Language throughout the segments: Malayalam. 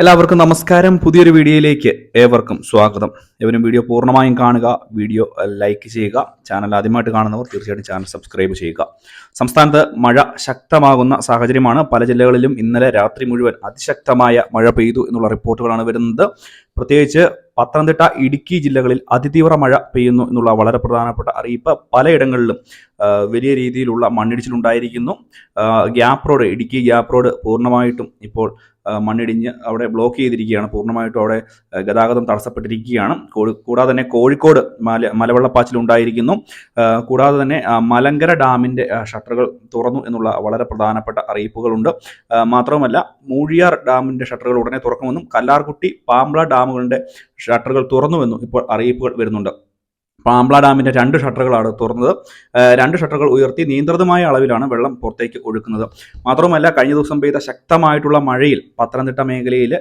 എല്ലാവർക്കും നമസ്കാരം. പുതിയൊരു വീഡിയോയിലേക്ക് ഏവർക്കും സ്വാഗതം. എവരും വീഡിയോ പൂർണമായും കാണുക വീഡിയോ ലൈക്ക് ചെയ്യുക ചാനൽ ആദ്യമായിട്ട് കാണുന്നവർ തീർച്ചയായിട്ടും ചാനൽ സബ്സ്ക്രൈബ് ചെയ്യുക. സംസ്ഥാനത്ത് മഴ ശക്തമാകുന്ന സാഹചര്യമാണ് പല ജില്ലകളിലും ഇന്നലെ രാത്രി മുഴുവൻ അതിശക്തമായ മഴ പെയ്തു എന്നുള്ള റിപ്പോർട്ടുകളാണ് വരുന്നത്. പ്രത്യേകിച്ച് പത്തനംതിട്ട ഇടുക്കി ജില്ലകളിൽ അതിതീവ്ര മഴ പെയ്യുന്നു എന്നുള്ള വളരെ പ്രധാനപ്പെട്ട അറിയിപ്പ് പലയിടങ്ങളിലും വലിയ രീതിയിലുള്ള മണ്ണിടിച്ചിലുണ്ടായിരിക്കുന്നു. Gap road Idukki gap road പൂർണമായിട്ടും ഇപ്പോൾ മണ്ണിടിഞ്ഞ് അവിടെ ബ്ലോക്ക് ചെയ്തിരിക്കുകയാണ്. പൂർണമായിട്ടും അവിടെ ഗതാഗതം തടസ്സപ്പെട്ടിരിക്കുകയാണ്. കൂടാതെ തന്നെ കോഴിക്കോട് മല മലവെള്ളപ്പാച്ചിലുണ്ടായിരിക്കുന്നു കൂടാതെ തന്നെ മലങ്കര ഡാമിന്റെ ഷട്ടറുകൾ തുറന്നു എന്നുള്ള വളരെ പ്രധാനപ്പെട്ട അറിയിപ്പുകളുണ്ട്. മാത്രവുമല്ല മൂഴിയാർ ഡാമിന്റെ ഷട്ടറുകൾ ഉടനെ തുറക്കുമെന്നും കല്ലാർകുട്ടി പാമ്പ്ള ഡാമുകളുടെ ഷട്ടറുകൾ തുറന്നുവെന്നും ഇപ്പോൾ അറിയിപ്പുകൾ വരുന്നുണ്ട്. പാമ്പ്ള ഡാമിന്റെ രണ്ട് ഷട്ടറുകളാണ് തുറന്നത്. രണ്ട് ഷട്ടറുകൾ ഉയർത്തി നിയന്ത്രിതമായ അളവിലാണ് വെള്ളം പുറത്തേക്ക് ഒഴുക്കുന്നത്. മാത്രമല്ല കഴിഞ്ഞ ദിവസം പെയ്ത ശക്തമായിട്ടുള്ള മഴയിൽ പത്തനംതിട്ട മേഖലയിൽ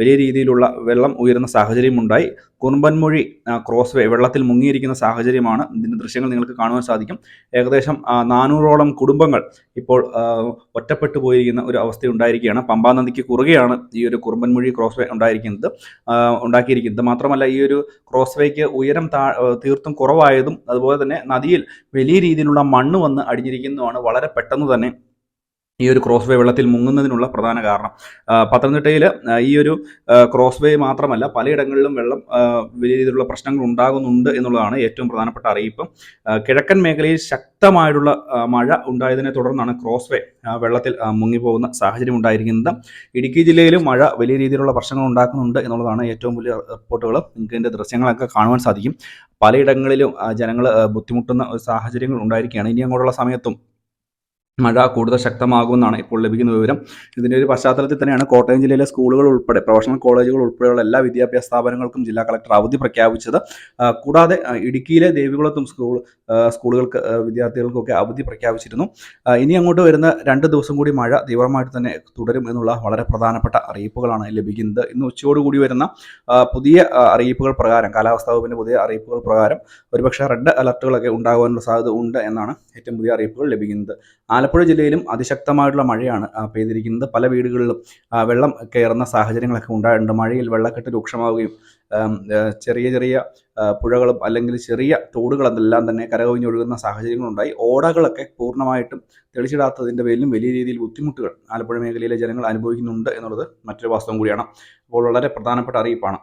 വലിയ രീതിയിലുള്ള വെള്ളം ഉയരുന്ന സാഹചര്യമുണ്ടായി. കുറുമ്പൻമൊഴി ക്രോസ് വേ വെള്ളത്തിൽ മുങ്ങിയിരിക്കുന്ന സാഹചര്യമാണ് ഇതിന്റെ ദൃശ്യങ്ങൾ നിങ്ങൾക്ക് കാണുവാൻ സാധിക്കും. ഏകദേശം നാനൂറോളം കുടുംബങ്ങൾ ഇപ്പോൾ ഒറ്റപ്പെട്ടു പോയിരിക്കുന്ന ഒരു അവസ്ഥ ഉണ്ടായിരിക്കുകയാണ് പമ്പാ നദിക്ക് കുറുകെയാണ് ഈ ഒരു കുറുമ്പൻമൊഴി ക്രോസ് വേ ഉണ്ടായിരിക്കുന്നത് ഉണ്ടാക്കിയിരിക്കുന്നത്. മാത്രമല്ല ഈ ഒരു ക്രോസ് വേക്ക് ഉയരം താ തീർത്തും കുറവായതും അതുപോലെ തന്നെ നദിയിൽ വലിയ രീതിയിലുള്ള മണ്ണ് വന്ന് അടിഞ്ഞിരിക്കുന്നതുമാണ് വളരെ പെട്ടെന്ന് തന്നെ ഈ ഒരു ക്രോസ് വേ വെള്ളത്തിൽ മുങ്ങുന്നതിനുള്ള പ്രധാന കാരണം. പത്തനംതിട്ടയിൽ ഈ ഒരു ക്രോസ് വേ മാത്രമല്ല പലയിടങ്ങളിലും വെള്ളം വലിയ രീതിയിലുള്ള പ്രശ്നങ്ങൾ ഉണ്ടാകുന്നുണ്ട് എന്നുള്ളതാണ് ഏറ്റവും പ്രധാനപ്പെട്ട അറിയിപ്പ്. കിഴക്കൻ മേഖലയിൽ ശക്തമായിട്ടുള്ള മഴ ഉണ്ടായതിനെ തുടർന്നാണ് ക്രോസ് വേ വെള്ളത്തിൽ മുങ്ങി മുങ്ങിപ്പോകുന്ന സാഹചര്യം ഉണ്ടായിരിക്കുന്നത്. ഇടുക്കി ജില്ലയിലും മഴ വലിയ രീതിയിലുള്ള പ്രശ്നങ്ങൾ ഉണ്ടാക്കുന്നുണ്ട് എന്നുള്ളതാണ് ഏറ്റവും വലിയ റിപ്പോർട്ടുകൾ നിങ്ങൾക്ക് ഇതിന്റെ ദൃശ്യങ്ങളൊക്കെ കാണുവാൻ സാധിക്കും. പലയിടങ്ങളിലും ജനങ്ങൾ ബുദ്ധിമുട്ടുന്ന സാഹചര്യങ്ങൾ ഉണ്ടായിരിക്കുകയാണ്. ഇനി അങ്ങോട്ടുള്ള സമയത്തും മഴ കൂടുതൽ ശക്തമാകുമെന്നാണ് ഇപ്പോൾ ലഭിക്കുന്ന വിവരം. ഇതിന്റെ ഒരു പശ്ചാത്തലത്തിൽ തന്നെയാണ് കോട്ടയം ജില്ലയിലെ സ്കൂളുകൾ ഉൾപ്പെടെ പ്രൊഫഷണൽ കോളേജുകൾ ഉൾപ്പെടെയുള്ള എല്ലാ വിദ്യാഭ്യാസ സ്ഥാപനങ്ങൾക്കും ജില്ലാ കളക്ടർ അവധി പ്രഖ്യാപിച്ചത്. കൂടാതെ ഇടുക്കിയിലെ ദേവികുളത്തും സ്കൂൾ സ്കൂളുകൾക്ക് വിദ്യാർത്ഥികൾക്കൊക്കെ അവധി പ്രഖ്യാപിച്ചിരുന്നു. ഇനി അങ്ങോട്ട് വരുന്ന രണ്ട് ദിവസം കൂടി മഴ തീവ്രമായിട്ട് തന്നെ തുടരും എന്നുള്ള വളരെ പ്രധാനപ്പെട്ട അറിയിപ്പുകളാണ് ലഭിക്കുന്നത്. ഇന്ന് ഉച്ചയോടുകൂടി വരുന്ന പുതിയ അറിയിപ്പുകൾ പ്രകാരം കാലാവസ്ഥാ വകുപ്പിന്റെ പുതിയ അറിയിപ്പുകൾ പ്രകാരം ഒരുപക്ഷെ റെഡ് അലർട്ടുകളൊക്കെ ഉണ്ടാകാനുള്ള സാധ്യത ഉണ്ട് എന്നാണ് ഏറ്റവും പുതിയ അറിയിപ്പുകൾ ലഭിക്കുന്നത്. ആലപ്പുഴ ജില്ലയിലും അതിശക്തമായിട്ടുള്ള മഴയാണ് പെയ്തിരിക്കുന്നത്. പല വീടുകളിലും വെള്ളം കയറുന്ന സാഹചര്യങ്ങളൊക്കെ ഉണ്ടായിട്ടുണ്ട്. മഴയിൽ വെള്ളക്കെട്ട് രൂക്ഷമാവുകയും ചെറിയ ചെറിയ പുഴകളും അല്ലെങ്കിൽ ചെറിയ തോടുകൾ അതെല്ലാം തന്നെ കരകവിഞ്ഞൊഴുകുന്ന സാഹചര്യങ്ങളുണ്ടായി. ഓടകളൊക്കെ പൂർണമായിട്ടും തെളിച്ചിടാത്തതിന്റെ പേരിലും വലിയ രീതിയിൽ ബുദ്ധിമുട്ടുകൾ ആലപ്പുഴ മേഖലയിലെ ജനങ്ങൾ അനുഭവിക്കുന്നുണ്ട് എന്നുള്ളത് മറ്റൊരു വാസ്തവം കൂടിയാണ്. അപ്പോൾ വളരെ പ്രധാനപ്പെട്ട അറിയിപ്പാണ്.